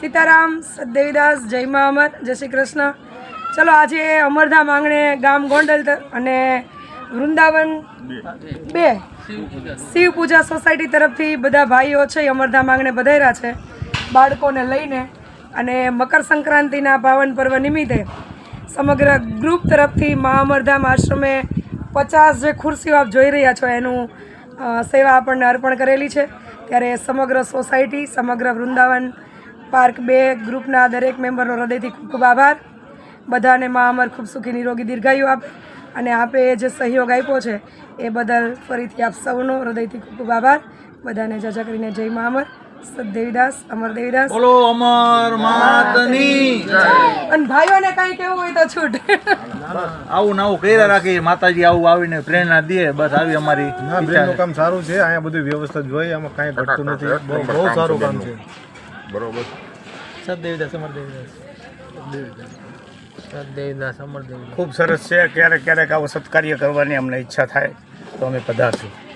સીતારામ સદેવીદાસ જય મા અમર, જય શ્રી કૃષ્ણ. ચલો, આજે અમરધામ આંગણે ગામ ગોંડલ અને વૃંદાવન બે. શિવ પૂજા સોસાયટી તરફથી બધા ભાઈઓ છે અમરધામ આંગણે પધાર્યા છે, બાળકોને લઈને અને મકર સંક્રાંતિના પાવન પર્વ નિમિત્તે સમગ્ર ગ્રુપ તરફથી મા અમરધામ આશ્રમે પચાસ જે ખુરશીઓ આપ જોઈ રહ્યા છો, એનું સેવા આપણને અર્પણ કરેલી છે. ત્યારે સમગ્ર સોસાયટી, સમગ્ર વૃંદાવન પાર્ક બે ગ્રુપના દરેક મેમ્બરનો હૃદયથી ખૂબ ખૂબ આભાર. બધાને મા અમર ખૂબ સુખી નિરોગી દીર્ઘાયુ આપે અને આપે જે સહયોગ આપ્યો છે એ બદલ ફરીથી આપ સૌનો હૃદયથી ખૂબ ખૂબ આભાર. બધાને જજા કરીને જય મા અમર. સદેવીદાસ અમર દેવીદાસ બોલો અમર માતની અને ભાઈઓને કાંઈ કેવું હોય તો છૂટ. આવું નાવું આવું કર્યા રાખી માતાજી આવું આવીને પ્રેરણા દે બસ આવી અમારી કામ સારું છે અહીંયા બધું વ્યવસ્થિત જોઈએ આમાં કાંઈ ઘટતું નથી. બહુ બહુ સારું કામ છે. બરોબર. સદદેવીદાસ અમરદેવીદાસ. અમર અમરદેવીદાસ. ખૂબ સરસ છે. ક્યારેક ક્યારેક આવો સત્કાર્ય કરવાની અમને ઈચ્છા થાય તો અમે પધારશું.